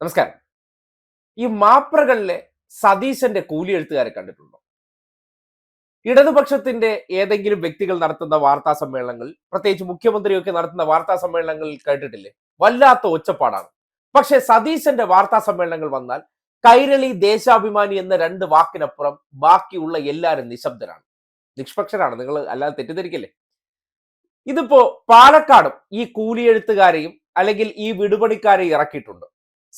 നമസ്കാരം. ഈ മാപ്രകളിലെ സതീശന്റെ കൂലി എഴുത്തുകാരെ കണ്ടിട്ടുണ്ടോ? ഇടതുപക്ഷത്തിന്റെ ഏതെങ്കിലും വ്യക്തികൾ നടത്തുന്ന വാർത്താ സമ്മേളനങ്ങൾ പ്രത്യേകിച്ച് മുഖ്യമന്ത്രിയൊക്കെ നടത്തുന്ന വാർത്താ സമ്മേളനങ്ങളിൽ കേട്ടിട്ടില്ലേ? വല്ലാത്ത ഒച്ചപ്പാടാണ്. പക്ഷെ സതീശന്റെ വാർത്താ സമ്മേളനങ്ങൾ വന്നാൽ കൈരളി ദേശാഭിമാനി എന്ന രണ്ട് വാക്കിനപ്പുറം ബാക്കിയുള്ള എല്ലാവരും നിശബ്ദരാണ്. നിഷ്പക്ഷരാണ്. നിങ്ങൾ അല്ലാതെ തെറ്റിദ്ധരിക്കല്ലേ? ഇതിപ്പോ പാലക്കാടും ഈ കൂലിയെഴുത്തുകാരെയും അല്ലെങ്കിൽ ഈ വിടുപണിക്കാരെയും ഇറക്കിയിട്ടുണ്ട്.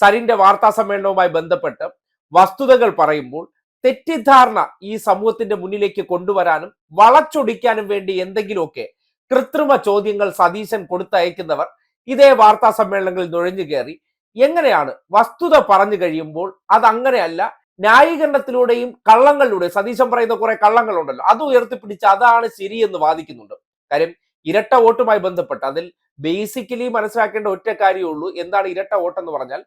സരിന്റെ വാർത്താ സമ്മേളനവുമായി ബന്ധപ്പെട്ട് വസ്തുതകൾ പറയുമ്പോൾ തെറ്റിദ്ധാരണ ഈ സമൂഹത്തിന്റെ മുന്നിലേക്ക് കൊണ്ടുവരാനും വളച്ചൊടിക്കാനും വേണ്ടി എന്തെങ്കിലുമൊക്കെ കൃത്രിമ ചോദ്യങ്ങൾ സതീശൻ കൊടുത്തയക്കുന്നവർ ഇതേ വാർത്താ സമ്മേളനങ്ങളിൽ നുഴഞ്ഞു കയറി എങ്ങനെയാണ് വസ്തുത പറഞ്ഞു കഴിയുമ്പോൾ അത് അങ്ങനെയല്ല ന്യായീകരണത്തിലൂടെയും കള്ളങ്ങളിലൂടെ സതീശൻ പറയുന്ന കുറെ കള്ളങ്ങളുണ്ടല്ലോ അത് ഉയർത്തിപ്പിടിച്ച് അതാണ് ശരിയെന്ന് വാദിക്കുന്നുണ്ട്. കാര്യം ഇരട്ട വോട്ടുമായി ബന്ധപ്പെട്ട് അതിൽ ബേസിക്കലി മനസ്സിലാക്കേണ്ട ഒറ്റ കാര്യമേ ഉള്ളൂ. എന്താണ് ഇരട്ട വോട്ടെന്ന് പറഞ്ഞാൽ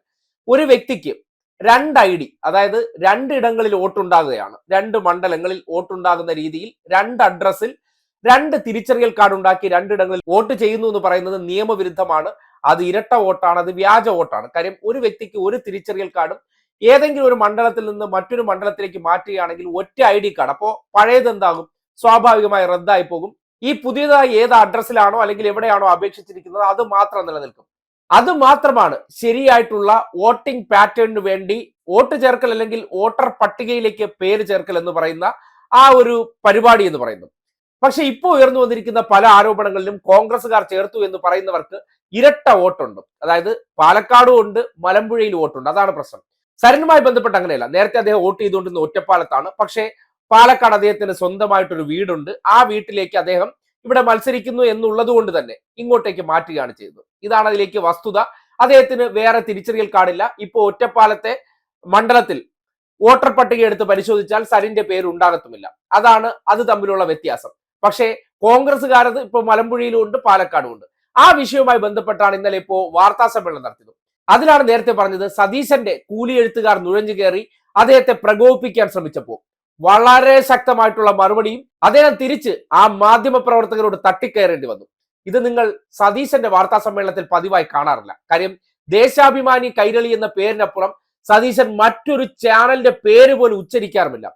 ഒരു വ്യക്തിക്ക് രണ്ട് ഐ ഡി അതായത് രണ്ടിടങ്ങളിൽ വോട്ടുണ്ടാകുകയാണ്. രണ്ട് മണ്ഡലങ്ങളിൽ വോട്ടുണ്ടാകുന്ന രീതിയിൽ രണ്ട് അഡ്രസ്സിൽ രണ്ട് തിരിച്ചറിയൽ കാർഡ് ഉണ്ടാക്കി രണ്ടിടങ്ങളിൽ വോട്ട് ചെയ്യുന്നു എന്ന് പറയുന്നത് നിയമവിരുദ്ധമാണ്. അത് ഇരട്ട വോട്ടാണ് അത് വ്യാജ വോട്ടാണ്. കാര്യം ഒരു വ്യക്തിക്ക് ഒരു തിരിച്ചറിയൽ കാർഡും ഏതെങ്കിലും ഒരു മണ്ഡലത്തിൽ നിന്ന് മറ്റൊരു മണ്ഡലത്തിലേക്ക് മാറ്റുകയാണെങ്കിൽ ഒറ്റ ഐ ഡി കാർഡ്. അപ്പോൾ പഴയത് എന്താകും? സ്വാഭാവികമായി റദ്ദായി പോകും. ഈ പുതിയതായി ഏത് അഡ്രസ്സിലാണോ അല്ലെങ്കിൽ എവിടെയാണോ അപേക്ഷിച്ചിരിക്കുന്നത് അത് മാത്രം നിലനിൽക്കും. അത് മാത്രമാണ് ശരിയായിട്ടുള്ള വോട്ടിംഗ് പാറ്റേണിന് വേണ്ടി വോട്ട് ചേർക്കൽ അല്ലെങ്കിൽ വോട്ടർ പട്ടികയിലേക്ക് പേര് ചേർക്കൽ എന്ന് പറയുന്ന ആ ഒരു പരിപാടി എന്ന് പറയുന്നു. പക്ഷെ ഇപ്പോൾ ഉയർന്നു വന്നിരിക്കുന്ന പല ആരോപണങ്ങളിലും കോൺഗ്രസ്സുകാർ ചേർത്തു എന്ന് പറയുന്നവർക്ക് ഇരട്ട വോട്ടുണ്ട്. അതായത് പാലക്കാടും ഉണ്ട് മലമ്പുഴയിൽ വോട്ടുണ്ട്. അതാണ് പ്രശ്നം. സരനുമായി ബന്ധപ്പെട്ട് അങ്ങനെയല്ല. നേരത്തെ അദ്ദേഹം വോട്ട് ചെയ്തുകൊണ്ടിരുന്ന ഒറ്റപ്പാലത്താണ്. പക്ഷേ പാലക്കാട് അദ്ദേഹത്തിന് സ്വന്തമായിട്ടൊരു വീടുണ്ട്. ആ വീട്ടിലേക്ക് അദ്ദേഹം ഇവിടെ മത്സരിക്കുന്നു എന്നുള്ളത് കൊണ്ട് തന്നെ ഇങ്ങോട്ടേക്ക് മാറ്റുകയാണ് ചെയ്യുന്നത്. ഇതാണ് അതിലേക്ക് വസ്തുത. അദ്ദേഹത്തിന് വേറെ തിരിച്ചറിയൽ കാർഡില്ല. ഇപ്പോ ഒറ്റപ്പാലത്തെ മണ്ഡലത്തിൽ വോട്ടർ പട്ടിക എടുത്ത് പരിശോധിച്ചാൽ സരിന്റെ പേര് ഉണ്ടാകത്തുമില്ല. അതാണ് അത് തമ്മിലുള്ള വ്യത്യാസം. പക്ഷേ കോൺഗ്രസ്സുകാരത് ഇപ്പൊ മലമ്പുഴയിലും ഉണ്ട് പാലക്കാടും ഉണ്ട് ആ വിഷയവുമായി ബന്ധപ്പെട്ടാണ് ഇന്നലെ ഇപ്പോ വാർത്താ സമ്മേളനം നടത്തിയത്. അതിലാണ് നേരത്തെ പറഞ്ഞത് സതീശന്റെ കൂലി എഴുത്തുകാർ നുഴഞ്ഞു കയറി അദ്ദേഹത്തെ പ്രകോപിപ്പിക്കാൻ ശ്രമിച്ചപ്പോൾ. വളരെ ശക്തമായിട്ടുള്ള മറുപടിയും അദ്ദേഹം തിരിച്ച് ആ മാധ്യമ പ്രവർത്തകരോട് തട്ടിക്കയറേണ്ടി വന്നു. ഇത് നിങ്ങൾ സതീശന്റെ വാർത്താ സമ്മേളനത്തിൽ പതിവായി കാണാറില്ല. കാര്യം ദേശാഭിമാനി കൈരളി എന്ന പേരിനപ്പുറം സതീശൻ മറ്റൊരു ചാനലിന്റെ പേര് പോലും ഉച്ചരിക്കാറുമില്ല.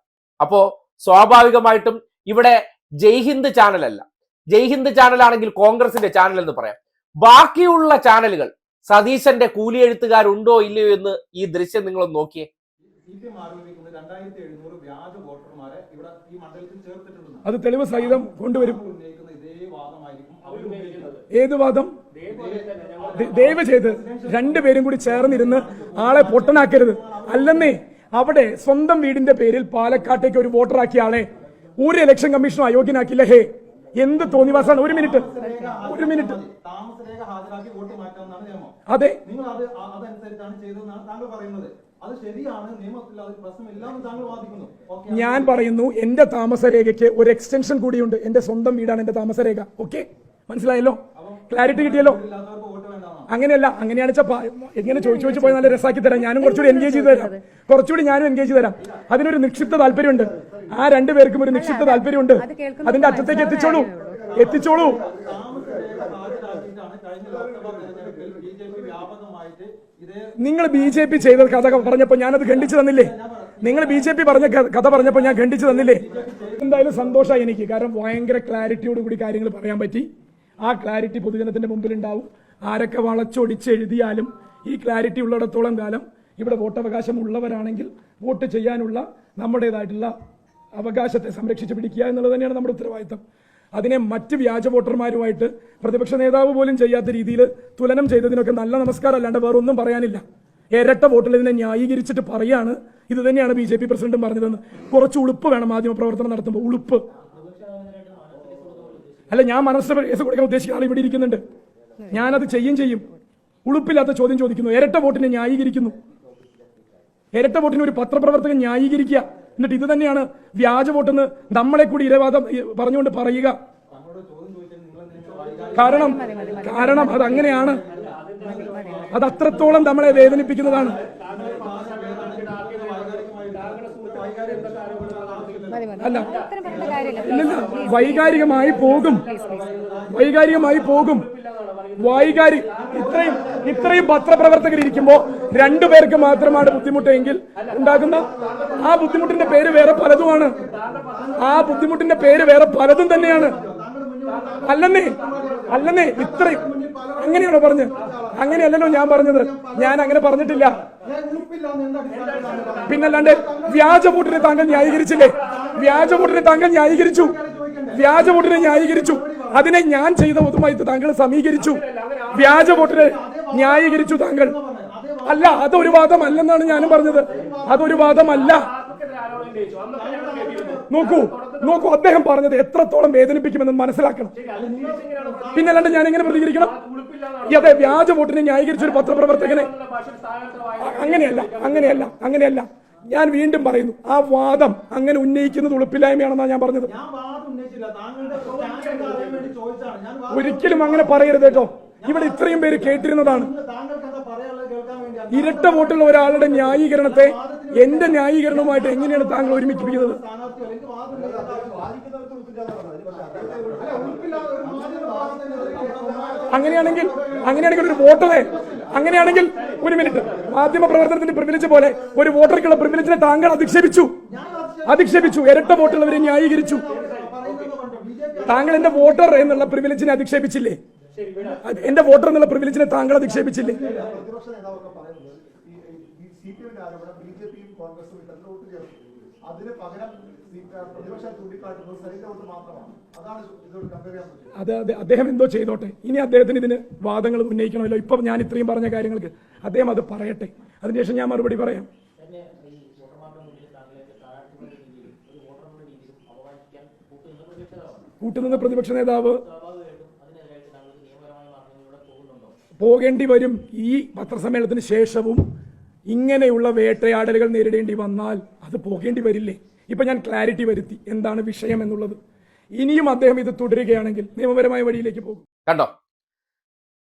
അപ്പോ സ്വാഭാവികമായിട്ടും ഇവിടെ ജയ്ഹിന്ദ് ചാനലല്ല. ജയ്ഹിന്ദ് ചാനലാണെങ്കിൽ കോൺഗ്രസിന്റെ ചാനൽ എന്ന് പറയാം. ബാക്കിയുള്ള ചാനലുകൾ സതീശന്റെ കൂലി എഴുത്തുകാരുണ്ടോ ഇല്ലയോ എന്ന് ഈ ദൃശ്യം നിങ്ങൾ നോക്കിയേ. രണ്ടായിരത്തി എഴുന്നൂറ് വ്യാജ വോട്ടർമാരെ ഇവിടെ ഈ മണ്ഡലത്തിൽ ചേർത്തിട്ടുണ്ടെന്ന് അത് തെളിവ് സഹിതം കൊണ്ടുവരും. ഏത് വാദം? ദയവ് ചെയ്ത് രണ്ടുപേരും കൂടി ചേർന്നിരുന്ന് ആളെ പൊട്ടനാക്കരുത്. അല്ലെന്നേ അവിടെ സ്വന്തം വീടിന്റെ പേരിൽ പാലക്കാട്ടേക്ക് ഒരു വോട്ടറാക്കിയ ആളെ ഒരു ഇലക്ഷൻ കമ്മീഷനും അയോഗ്യനാക്കില്ല ഹേ എന്ത് തോന്നിവാസാണ്? ഒരു മിനിറ്റ് ഒരു മിനിറ്റ് അതെ. ഞാൻ പറയുന്നു എന്റെ താമസരേഖയ്ക്ക് ഒരു എക്സ്റ്റൻഷൻ കൂടിയുണ്ട്. എന്റെ സ്വന്തം വീടാണ് എന്റെ താമസരേഖ. ഓക്കെ? മനസ്സിലായല്ലോ? ക്ലാരിറ്റി കിട്ടിയല്ലോ? അങ്ങനെയല്ല അങ്ങനെയാണ് വെച്ചാൽ എങ്ങനെ ചോദിച്ചു ചോദിച്ചു പോയി നല്ല രസാക്കി തരാം. ഞാനും കുറച്ചുകൂടി എൻഗേജ് ചെയ്ത് തരാം. കുറച്ചുകൂടി ഞാനും എൻഗേജ് ചെയ്ത് തരാം. അതിനൊരു നിക്ഷിപ്ത താല്പര്യമുണ്ട്. ആ രണ്ടുപേർക്കും ഒരു നിക്ഷിപ്ത താല്പര്യമുണ്ട്. അതിന്റെ അറ്റത്തേക്ക് എത്തിച്ചോളൂ. എത്തിച്ചോളൂ താമസരേഖ ഹാജരാക്കിയിട്ടാണ് കഴിഞ്ഞ ലോക്സഭാ തെരഞ്ഞെടുപ്പിൽ ബി ജെ പി വ്യാപകമായിട്ട് ഇതേ നിങ്ങൾ ബി ജെ പി ചെയ്ത കഥ പറഞ്ഞപ്പോൾ ഞാനത് ഖണ്ഡിച്ചു തന്നില്ലേ? നിങ്ങൾ ബി ജെ പി പറഞ്ഞ കഥ പറഞ്ഞപ്പോൾ ഞാൻ ഖണ്ഡിച്ചു തന്നില്ലേ? എന്തായാലും സന്തോഷമായി എനിക്ക്. കാരണം ഭയങ്കര ക്ലാരിറ്റിയോട് കൂടി കാര്യങ്ങൾ പറയാൻ പറ്റി. ആ ക്ലാരിറ്റി പൊതുജനത്തിന്റെ മുമ്പിൽ ഉണ്ടാവും ആരൊക്കെ വളച്ചൊടിച്ച് എഴുതിയാലും ഈ ക്ലാരിറ്റി ഉള്ളിടത്തോളം കാലം ഇവിടെ വോട്ടവകാശം ഉള്ളവരാണെങ്കിൽ വോട്ട് ചെയ്യാനുള്ള നമ്മുടേതായിട്ടുള്ള അവകാശത്തെ സംരക്ഷിച്ചു പിടിക്കുക എന്നുള്ളത് തന്നെയാണ് നമ്മുടെ ഉത്തരവാദിത്തം. അതിനെ മറ്റ് വ്യാജ വോട്ടർമാരുമായിട്ട് പ്രതിപക്ഷ നേതാവ് പോലും ചെയ്യാത്ത രീതിയിൽ തുലനം ചെയ്തതിനൊക്കെ നല്ല നമസ്കാരം അല്ലാണ്ട് വേറെ ഒന്നും പറയാനില്ല. ഇരട്ട വോട്ടിൽ ഇതിനെ ന്യായീകരിച്ചിട്ട് പറയാണ്. ഇത് തന്നെയാണ് ബി ജെ പി പ്രസിഡന്റും പറഞ്ഞതെന്ന്. കുറച്ച് ഉളുപ്പ് വേണം മാധ്യമ പ്രവർത്തനം നടത്തുമ്പോൾ. ഉളുപ്പ്. അല്ല ഞാൻ മനസ്സിന് കേസ് കൊടുക്കാൻ ഉദ്ദേശിക്കുന്ന ആൾ ഇവിടെ ഇരിക്കുന്നുണ്ട്. ഞാനത് ചെയ്യും ചെയ്യും. ഉളുപ്പില്ലാത്ത ചോദ്യം ചോദിക്കുന്നു. ഇരട്ട വോട്ടിനെ ന്യായീകരിക്കുന്നു. ഇരട്ട വോട്ടിനെ ഒരു പത്രപ്രവർത്തകൻ ന്യായീകരിക്കുക. എന്നിട്ട് ഇത് തന്നെയാണ് വ്യാജ വോട്ടെന്ന് നമ്മളെ കൂടി ഇരവാദം പറഞ്ഞുകൊണ്ട് പറയുക. കാരണം കാരണം അത് അങ്ങനെയാണ് അത് അത്രത്തോളം നമ്മളെ വേദനിപ്പിക്കുന്നതാണ്. അല്ല ഇല്ലില്ല വൈകാരികമായി പോകും. വൈകാരികമായി പോകും. വൈകാരി ഇത്രയും ഇത്രയും പത്രപ്രവർത്തകർ ഇരിക്കുമ്പോ രണ്ടുപേർക്ക് മാത്രമാണ് ബുദ്ധിമുട്ടെങ്കിൽ ഉണ്ടാകുന്ന ആ ബുദ്ധിമുട്ടിന്റെ പേര് വേറെ പലതുമാണ്. ആ ബുദ്ധിമുട്ടിന്റെ പേര് വേറെ പലതും തന്നെയാണ്. അല്ലെന്നേ അല്ലെന്നേ ഇത്രയും. അങ്ങനെയാണോ പറഞ്ഞ്? അങ്ങനെയല്ലല്ലോ ഞാൻ പറഞ്ഞത്. ഞാൻ അങ്ങനെ പറഞ്ഞിട്ടില്ല. പിന്നല്ലാണ്ട് വ്യാജ വോട്ടിനെ താങ്കൾ ന്യായീകരിച്ചില്ലേ? വ്യാജ വോട്ടിനെ താങ്കൾ ന്യായീകരിച്ചു. വ്യാജ വോട്ടിനെ ന്യായീകരിച്ചു. അതിനെ ഞാൻ ചെയ്ത ഒതുമായിട്ട് താങ്കൾ സമീകരിച്ചു. വ്യാജ വോട്ടിനെ ന്യായീകരിച്ചു താങ്കൾ. അല്ല അതൊരു വാദമല്ലെന്നാണ് ഞാനും പറഞ്ഞത്. അതൊരു വാദമല്ല. നോക്കൂ നോക്കൂ അദ്ദേഹം പറഞ്ഞത് എത്രത്തോളം വേദനിപ്പിക്കുമെന്ന് മനസ്സിലാക്കണം. പിന്നെ അല്ലാണ്ട് ഞാൻ എങ്ങനെ പ്രതികരിക്കണം അതെ വ്യാജ വോട്ടിനെ ന്യായീകരിച്ച ഒരു പത്രപ്രവർത്തകനെ. അങ്ങനെയല്ല അങ്ങനെയല്ല അങ്ങനെയല്ല. ഞാൻ വീണ്ടും പറയുന്നു ആ വാദം അങ്ങനെ ഉന്നയിക്കുന്നത് ഉളുപ്പില്ലായ്മയാണെന്നാണ് ഞാൻ പറഞ്ഞത്. ഒരിക്കലും അങ്ങനെ പറയരുത് കേട്ടോ. ഇവിടെ ഇത്രയും പേര് കേട്ടിരുന്നതാണ്. ഇരട്ട വോട്ടുള്ള ഒരാളുടെ ന്യായീകരണത്തെ എന്റെ ന്യായീകരണവുമായിട്ട് എങ്ങനെയാണ് താങ്കൾ ഒരുമിച്ചിരിക്കുന്നത്? അങ്ങനെയാണെങ്കിൽ അങ്ങനെയാണെങ്കിൽ ഒരു വോട്ടറെ അങ്ങനെയാണെങ്കിൽ ഒരു മിനിറ്റ്. മാധ്യമ പ്രവർത്തനത്തിന്റെ പ്രിവിലേജ് പോലെ ഒരു വോട്ടർക്കുള്ള പ്രിവിലേജിനെ താങ്കൾ അധിക്ഷേപിച്ചു. അധിക്ഷേപിച്ചു. ഇരട്ട വോട്ടുള്ളവരെ ന്യായീകരിച്ചു. താങ്കൾ എന്റെ വോട്ടർ എന്നുള്ള പ്രിവിലേജിനെ അധിക്ഷേപിച്ചില്ലേ? എന്റെ വോട്ടർ എന്നുള്ള പ്രിവിലേജിനെ താങ്കൾ അധിക്ഷേപിച്ചില്ലേ? കോൺഗ്രസും ഇടത് വോട്ട് ചേർന്നു അതിന് പകരം സി- പ്രതിപക്ഷം ചൂണ്ടിക്കാട്ടുന്നത് സരിന്റെ വോട്ട് മാത്രമാണ്. അതാണ് ഇതോട് കമ്പയർ ചെയ്യാൻ പറ്റും അത് അദ്ദേഹം എന്തോ ചെയ്തോട്ടെ? ഇനി അദ്ദേഹത്തിന് ഇതിന് വാദങ്ങൾ ഉന്നയിക്കണമല്ലോ. ഇപ്പം ഞാൻ ഇത്രയും പറഞ്ഞ കാര്യങ്ങൾക്ക് അദ്ദേഹം അത് പറയട്ടെ. അതിനുശേഷം ഞാൻ മറുപടി പറയാം. കൂട്ടുനിന്ന പ്രതിപക്ഷ നേതാവ് പോകേണ്ടി വരും ഈ പത്രസമ്മേളനത്തിന് ശേഷവും ഇങ്ങനെയുള്ള വേട്ടയാടലുകൾ നേരിടേണ്ടി വന്നാൽ അത് പോകേണ്ടി വരില്ലേ? ഇപ്പം ഞാൻ ക്ലാരിറ്റി വരുത്തി. എന്താണ് വിഷയം എന്നുള്ളത്? ഇനിയും അദ്ദേഹം ഇത് തുടരുകയാണെങ്കിൽ നിയമപരമായ വഴിയിലേക്ക് പോകും. കണ്ടോ?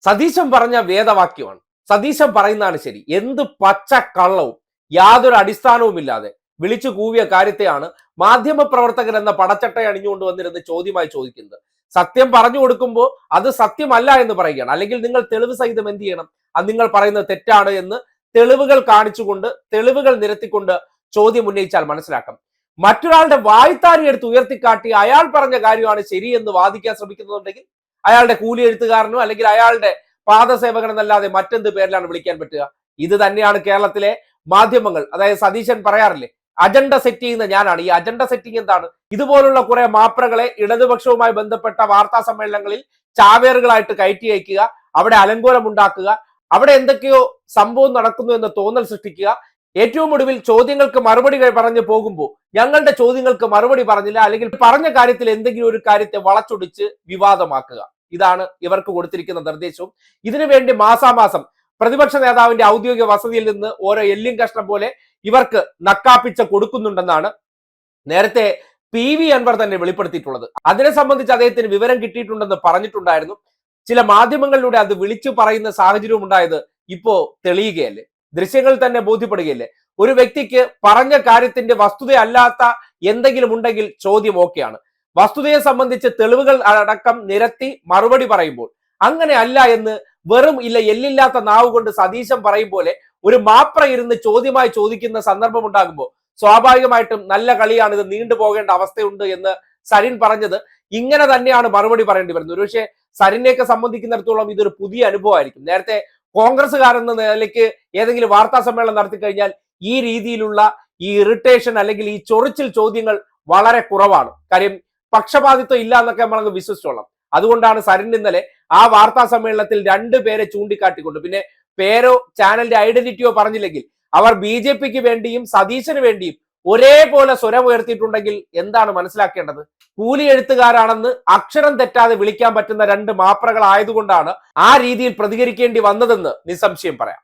സതീശൻ പറഞ്ഞ വേദവാക്യമാണ്. സതീശൻ പറയുന്നതാണ് ശരി. എന്ത് പച്ച കള്ളവും യാതൊരു അടിസ്ഥാനവുമില്ലാതെ വിളിച്ചു കൂവിയ കാര്യത്തെയാണ് മാധ്യമ പ്രവർത്തകർ എന്ന പടച്ചട്ടയെ അണിഞ്ഞുകൊണ്ട് വന്നിരുന്ന് ചോദ്യമായി ചോദിക്കുന്നത്. സത്യം പറഞ്ഞു കൊടുക്കുമ്പോൾ അത് സത്യമല്ല എന്ന് പറയുകയാണ്. അല്ലെങ്കിൽ നിങ്ങൾ തെളിവ് സഹിതം എന്ത് ചെയ്യണം? അത് നിങ്ങൾ പറയുന്നത് തെറ്റാണ് എന്ന് തെളിവുകൾ കാണിച്ചുകൊണ്ട് തെളിവുകൾ നിരത്തിക്കൊണ്ട് ചോദ്യം ഉന്നയിച്ചാൽ മനസ്സിലാക്കാം. മറ്റൊരാളുടെ വായ്ത്താരി എടുത്ത് ഉയർത്തിക്കാട്ടി അയാൾ പറഞ്ഞ കാര്യമാണ് ശരിയെന്ന് വാദിക്കാൻ ശ്രമിക്കുന്നുണ്ടെങ്കിൽ അയാളുടെ കൂലി എഴുത്തുകാരനോ അല്ലെങ്കിൽ അയാളുടെ പാദസേവകൻ എന്നല്ലാതെ മറ്റെന്ത് പേരിലാണ് വിളിക്കാൻ പറ്റുക? ഇത് തന്നെയാണ് കേരളത്തിലെ മാധ്യമങ്ങൾ. അതായത് സതീശൻ പറയാറില്ലേ അജണ്ട സെറ്റ് ചെയ്യുന്ന ഞാനാണ്. ഈ അജണ്ട സെറ്റിംഗ് എന്താണ്? ഇതുപോലുള്ള കുറെ മാപ്രകളെ ഇടതുപക്ഷവുമായി ബന്ധപ്പെട്ട വാർത്താ സമ്മേളനങ്ങളിൽ ചാവേറുകളായിട്ട് കയറ്റി അയക്കുക അവിടെ അലങ്കോലം ഉണ്ടാക്കുക അവിടെ എന്തൊക്കെയോ സംഭവം നടക്കുന്നു എന്ന് തോന്നൽ സൃഷ്ടിക്കുക. ഏറ്റവും ഒടുവിൽ ചോദ്യങ്ങൾക്ക് മറുപടി പറഞ്ഞു പോകുമ്പോൾ ഞങ്ങളുടെ ചോദ്യങ്ങൾക്ക് മറുപടി പറഞ്ഞില്ല. അല്ലെങ്കിൽ പറഞ്ഞ കാര്യത്തിൽ എന്തെങ്കിലും ഒരു കാര്യത്തെ വളച്ചൊടിച്ച് വിവാദമാക്കുക. ഇതാണ് ഇവർക്ക് കൊടുത്തിരിക്കുന്ന നിർദ്ദേശവും. ഇതിനുവേണ്ടി മാസാമാസം പ്രതിപക്ഷ നേതാവിന്റെ ഔദ്യോഗിക വസതിയിൽ നിന്ന് ഓരോ എല്ലും കഷ്ണം പോലെ ഇവർക്ക് നക്കാപ്പിച്ച കൊടുക്കുന്നുണ്ടെന്നാണ് നേരത്തെ പി വി അൻവർ തന്നെ വെളിപ്പെടുത്തിയിട്ടുള്ളത്. അതിനെ സംബന്ധിച്ച് അദ്ദേഹത്തിന് വിവരം കിട്ടിയിട്ടുണ്ടെന്ന് പറഞ്ഞിട്ടുണ്ടായിരുന്നു. ചില മാധ്യമങ്ങളിലൂടെ അത് വിളിച്ചു പറയുന്ന സാഹചര്യവും ഉണ്ടായത് ഇപ്പോ തെളിയുകയല്ലേ? ദൃശ്യങ്ങൾ തന്നെ ബോധ്യപ്പെടുകയല്ലേ? ഒരു വ്യക്തിക്ക് പറഞ്ഞ കാര്യത്തിന്റെ വസ്തുതയല്ലാത്ത എന്തെങ്കിലും ഉണ്ടെങ്കിൽ ചോദ്യം ഓക്കെയാണ്. വസ്തുതയെ സംബന്ധിച്ച് തെളിവുകൾ അടക്കം നിരത്തി മറുപടി പറയുമ്പോൾ അങ്ങനെ അല്ല എന്ന് വെറും ഇല്ല എല്ലില്ലാത്ത നാവ് കൊണ്ട് സതീശം പറയും പോലെ ഒരു മാപ്ര ഇരുന്ന് ചോദ്യമായി ചോദിക്കുന്ന സന്ദർഭം ഉണ്ടാകുമ്പോൾ സ്വാഭാവികമായിട്ടും നല്ല കളിയാണ് ഇത് നീണ്ടുപോകേണ്ട അവസ്ഥയുണ്ട് എന്ന് സരിൻ പറഞ്ഞത് ഇങ്ങനെ തന്നെയാണ് മറുപടി പറയേണ്ടി വരുന്നത്. ഒരുപക്ഷെ സരിനെയൊക്കെ സംബന്ധിക്കുന്നിടത്തോളം ഇതൊരു പുതിയ അനുഭവമായിരിക്കും. നേരത്തെ കോൺഗ്രസ്സുകാരെന്ന നിലയ്ക്ക് ഏതെങ്കിലും വാർത്താ സമ്മേളനം നടത്തി കഴിഞ്ഞാൽ ഈ രീതിയിലുള്ള ഈ ഇറിറ്റേഷൻ അല്ലെങ്കിൽ ഈ ചൊറിച്ചിൽ ചോദ്യങ്ങൾ വളരെ കുറവാണ്. കാര്യം പക്ഷപാതിത്വം ഇല്ല എന്നൊക്കെ നമ്മളങ്ങ് വിശ്വസിച്ചോളാം. അതുകൊണ്ടാണ് സരിൻ ഇന്നലെ ആ വാർത്താ സമ്മേളനത്തിൽ രണ്ട് പേരെ ചൂണ്ടിക്കാട്ടിക്കൊണ്ട് പിന്നെ പേരോ ചാനലിന്റെ ഐഡന്റിറ്റിയോ പറഞ്ഞില്ലെങ്കിൽ അവർ ബി ജെ പിക്ക് വേണ്ടിയും സതീശന് വേണ്ടിയും ഒരേപോലെ സ്വരം ഉയർത്തിയിട്ടുണ്ടെങ്കിൽ എന്താണ് മനസ്സിലാക്കേണ്ടത്? കൂലി എഴുത്തുകാരാണെന്ന് അക്ഷരം തെറ്റാതെ വിളിക്കാൻ പറ്റുന്ന രണ്ട് മാപ്രകൾ ആയതുകൊണ്ടാണ് ആ രീതിയിൽ പ്രതികരിക്കേണ്ടി വന്നതെന്ന് നിസ്സംശയം പറയാം.